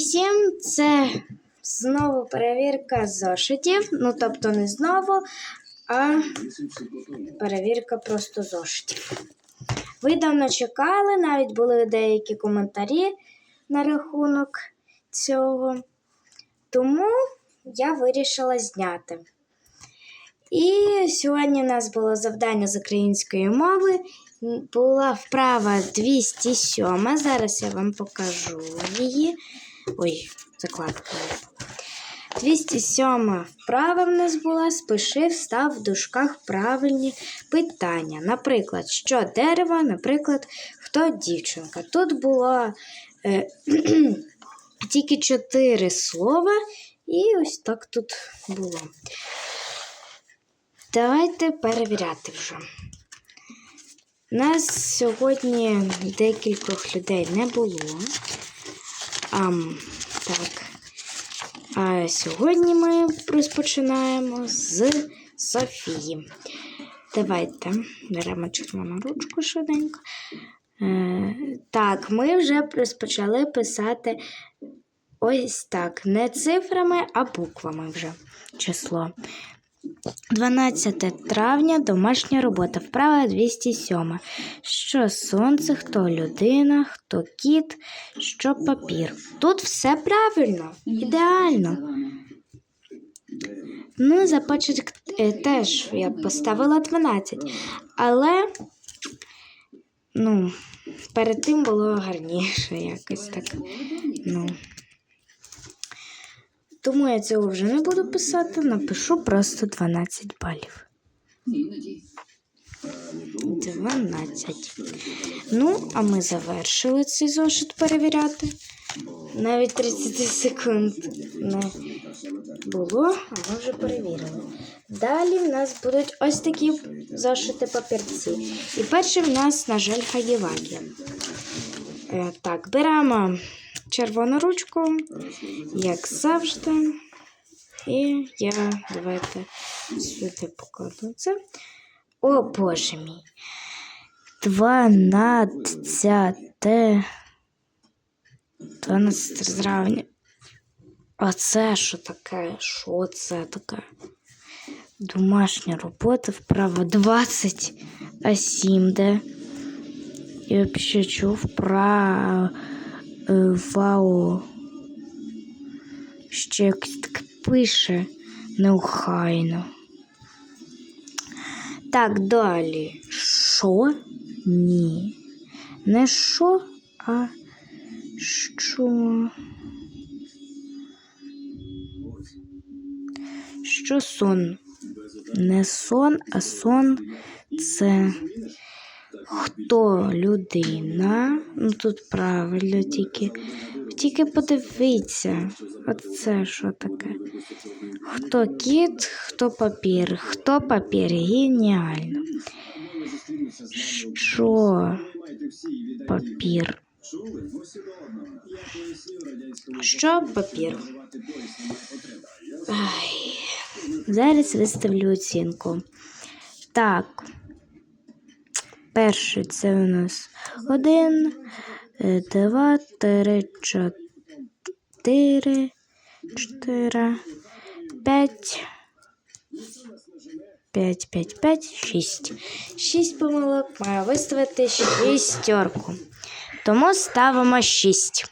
8 це знову перевірка зошитів. Ну, тобто не знову, а перевірка просто зошитів. Ви давно чекали, навіть були деякі коментарі на рахунок цього. Тому я вирішила зняти. І сьогодні у нас було завдання з української мови. Була вправа 207. Зараз я вам покажу її. Ой, закладка. 207 вправа в нас була. Спиши, встав в дужках правильні питання. Наприклад, що дерево, наприклад, хто дівчинка. Тут було е, тільки чотири слова, і ось так тут було. Давайте перевіряти вже. Нас сьогодні декількох людей не було. А, так. А сьогодні ми розпочинаємо з Софії. Давайте беремо червону ручку швиденько. Е, так, ми вже розпочали писати ось так. Не цифрами, а буквами вже число. 12 травня домашня робота. Вправа 207. Що сонце, хто людина, хто кіт, що папір. Тут все правильно, ідеально. Ну, за початок е, теж я поставила 12. Але, ну, перед тим було гарніше якось так. Ну. Тому я цього вже не буду писати, напишу просто 12 балів. 12. Ну, а ми завершили цей зошит перевіряти. Навіть 30 секунд не було, а ми вже перевірили. Далі в нас будуть ось такі зошити папірці. І перший в нас, на жаль, хаєвакі. Е, так, беремо червону ручку, як завжди. І я давайте сюди покладу це. О, Боже мій. Дванадцяте. 12 травня. А це що таке? Що це таке? Домашня робота, вправа 20, а 7 де? Я взагалі чув вправо вау. Ще якось таке пише неохайно. Так, далі. Що? Ні. Не що, а що? Що сон? Не сон, а сон це хто людина. Ну тут правильно тільки. Тільки подивіться, оце що таке. Хто кіт, хто папір, хто папір, геніально. Що папір? Що папір? Ай. Зараз виставлю оцінку. Так. Перший це у нас один, е, два, три, чотири, чотири, п'ять. П'ять, п'ять, п'ять, шість. Шість помилок маю виставити шістерку. Тому ставимо шість.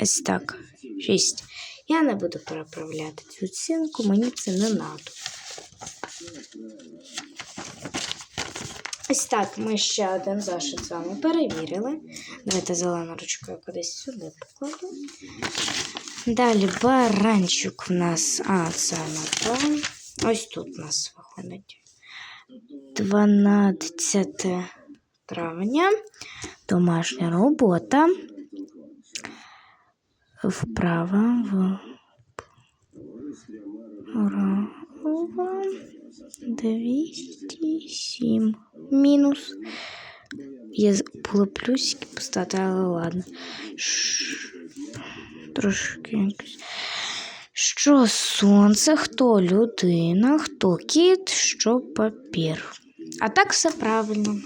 Ось так. Шість. Я не буду переправляти цю оцінку, мені це не треба. Ось так ми ще один зошит з вами перевірили. Давайте зелену ручку я кудись сюди покладу. Далі баранчик в нас. А, це на то. Ось тут у нас виходить. 12 травня. Домашня робота. Вправа в Вправа 207 мінус. Є було плюсики поставити, але ладно. Ш... Трошки якось. Що сонце, хто людина, хто кіт, що папір. А так все правильно.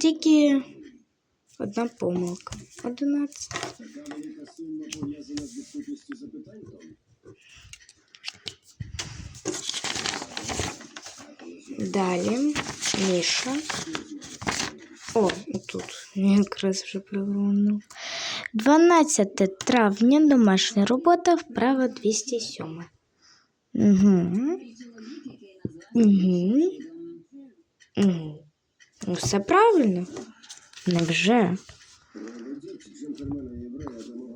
Тільки одна помилка. 11. Далі Міша. О, тут якраз вже привернув. 12 травня домашня робота, вправа 207. Угу. Угу. Угу. Все правильно. Невже?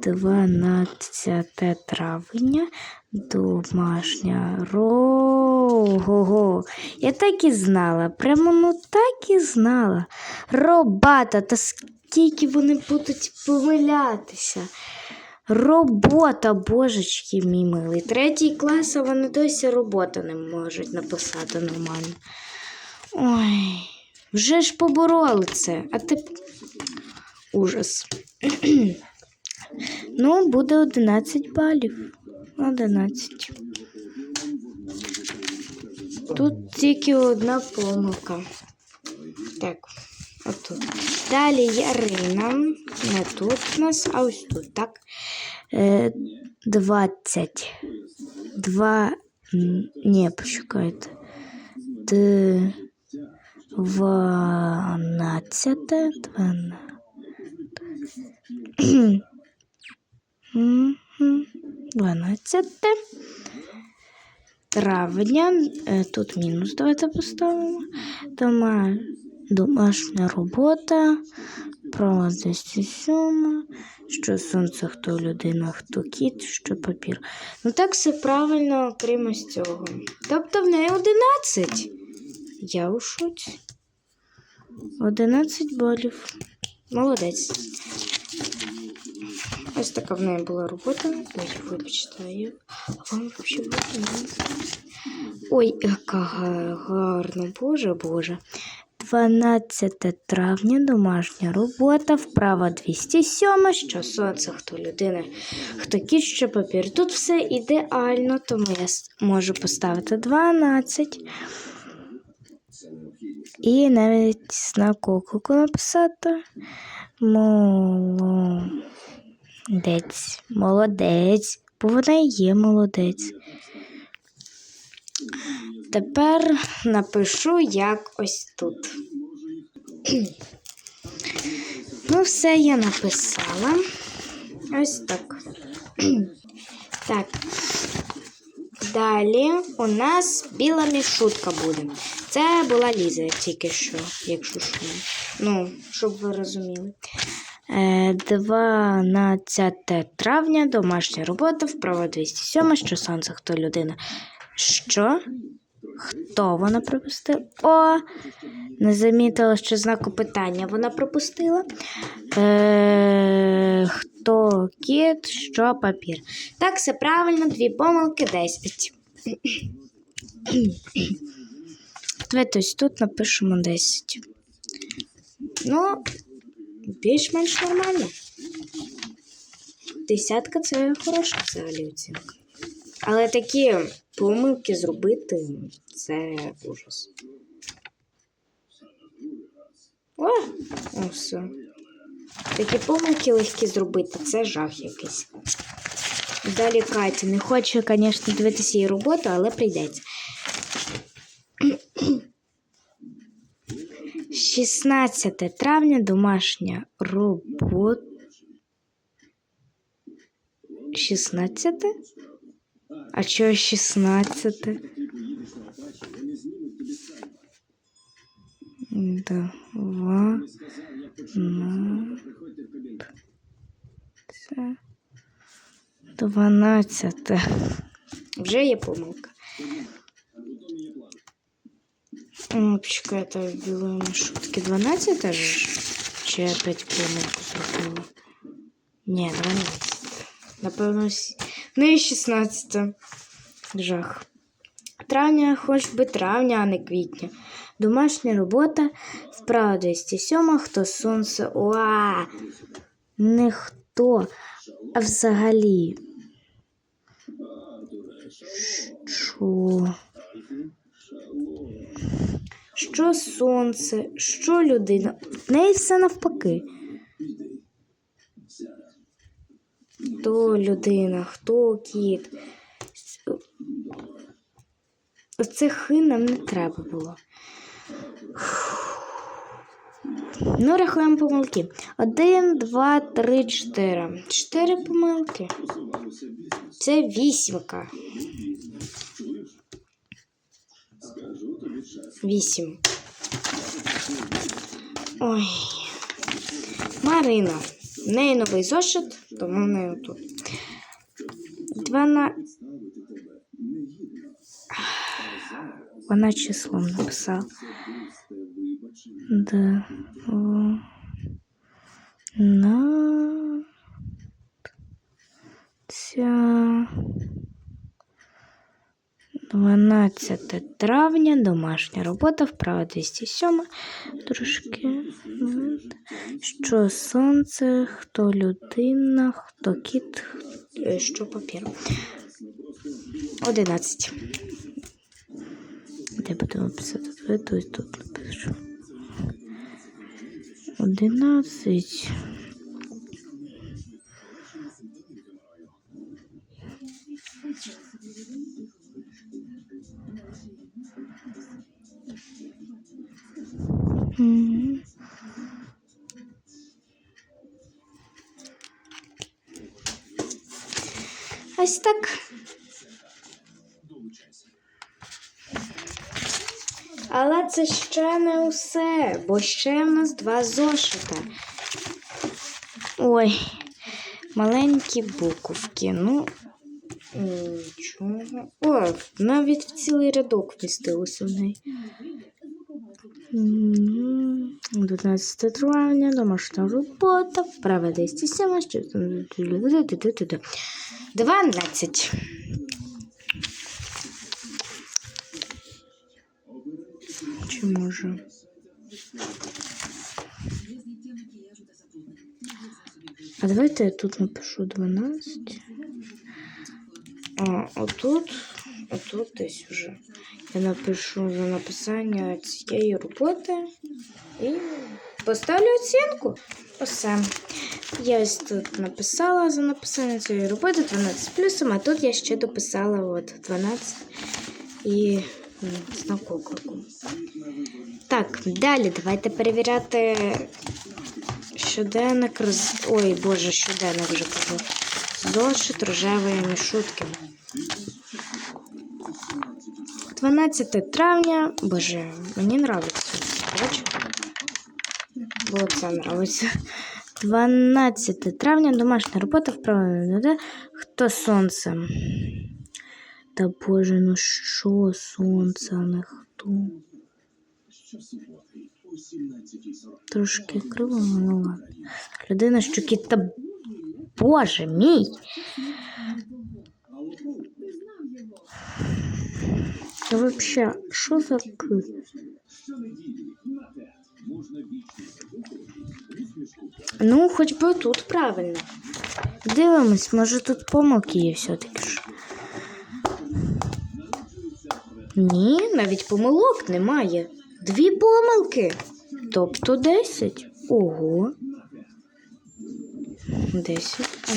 12 травня домашня рого. Я так і знала. Прямо ну так і знала. Робата, та скільки вони будуть помилятися. Робота, божечки мій милий. Третій клас, а вони досі роботу не можуть написати нормально. Ой, вже ж побороли це, а ти. Ужас. ну, буде 11 балів. 11. Тут тільки одна помилка. Так, отут. Далі Ярина. Не тут у нас, а ось тут, так. Е, 20. 2. Ні, почекайте. 12. 12. Мгм. 12 травня. Е, Тут мінус давайте поставимо. Дома, домашня робота. Право 207. Що сонце, хто людина, хто кіт, що папір. Ну так все правильно, окрім ось цього. Тобто в неї 11. Я у шоці. 11 балів. Молодець. Ось така в неї була робота. Ой, вибачте, я... вам взагалі? Ой, яка гарна, боже, боже. 12 травня домашня робота, вправа 207, що сонце, хто людина, хто кіт, що папір. Тут все ідеально, тому я можу поставити 12. І навіть знак оклику написати. Молодець. Молодець. Бо вона і є молодець. Тепер напишу як ось тут. Ну, все я написала. Ось так. Так. Далі у нас біла мішутка буде. Це була Ліза тільки що, якщо що. Ну, щоб ви розуміли. Е, 12 травня, домашня робота, вправа 207, що сонце, хто людина. Що? Хто вона пропустила? О! Не замітила, що знаку питання вона пропустила. Е, хто кіт, що папір. Так, все правильно, дві помилки, 10. Давайте тут напишемо 10. Ну, більш-менш нормально. Десятка це хороша взагалі оцінка. Але такі помилки зробити це ужас. О, о, все. Такі помилки легкі зробити це жах якийсь. Далі Катя не хоче, звісно, дивитися її роботу, але прийдеться. 16 травня домашня робота. 16? А чого 16? Два. На. Це. Вже є помилка. О, почекайте, в білому шутки 12 ж? Чи я опять помилку зробила? Ні, 12. Напевно, всі. Ну і 16. Жах. Травня, хоч би травня, а не квітня. Домашня робота, вправа 207, хто сонце. Уа! Не хто, а взагалі. Що? Що сонце, що людина? В неї все навпаки. Хто людина, хто кіт. Оце хи нам не треба було. Ну, рахуємо помилки. Один, два, три, чотири. Чотири помилки. Це вісімка. Вісім. Ой. Марина. В неї новий зошит, тому в неї тут. Двана... Вона числом написала. Да. На. Ця. 12 травня, домашня робота, вправа 207, трошки. Що сонце, хто людина, хто кіт, е, що папір. 11. Де будемо писати? Тут, тут напишу. 11. Ось так. Але це ще не усе, бо ще в нас два зошита. Ой, маленькі буковки. Ну, нічого. О, навіть в цілий рядок вмістилося в неї. Мгм. 12 травня, домашня робота, вправа 207, що там? 12. Чи може? А давайте я тут напишу 12. А, отут, отут десь вже. Я напишу за написання цієї роботи і поставлю оцінку. Усе. Я ось тут написала за написання цієї роботи 12 з плюсом, а тут я ще дописала от 12 і знак оклику. Так, далі давайте перевіряти щоденник роз... Ой, Боже, щоденник вже кажу. Зошит рожевої мішутки. 12 травня. Боже, мені нравиться. Бо це нравиться. 12 травня, домашня робота вправлена. Да? Хто сонце? Та Боже, ну що сонце, а не хто? Трошки криво, ну ладно. Людина, що кіт та Боже мій. Це вообще, що за к? Ну, хоч би тут правильно. Дивимось, може тут помилки є все-таки ж. Ні, навіть помилок немає. Дві помилки. Тобто 10. Ого. 10. А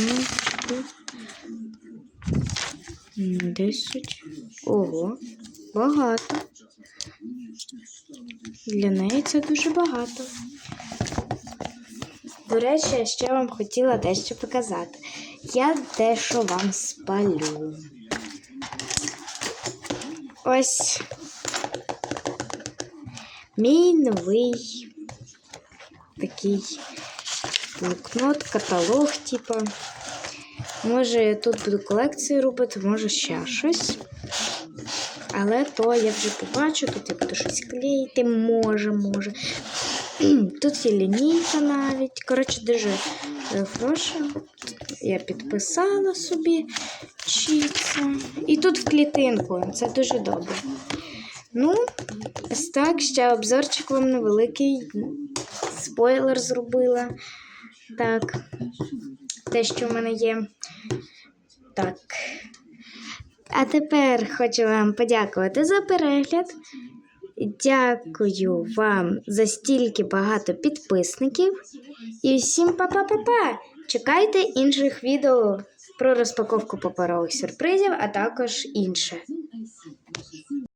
ну, 10. Ого. Багато. Для неї це дуже багато. До речі, я ще вам хотіла дещо показати. Я дещо вам спалю. Ось мій новий такий блокнот, каталог, типа. Може, я тут буду колекцію робити, може ще щось. Але то я вже побачу, тут я буду щось клеїти, може, може. Тут є лінійка навіть. Коротше, дуже е, хороша. Я підписала собі чітко. І тут в клітинку. Це дуже добре. Ну, ось так, ще обзорчик вам невеликий. Спойлер зробила. Так. Те, що в мене є. Так. А тепер хочу вам подякувати за перегляд. Дякую вам за стільки багато підписників. І всім па-па-па-па! Чекайте інших відео про розпаковку паперових сюрпризів, а також інше.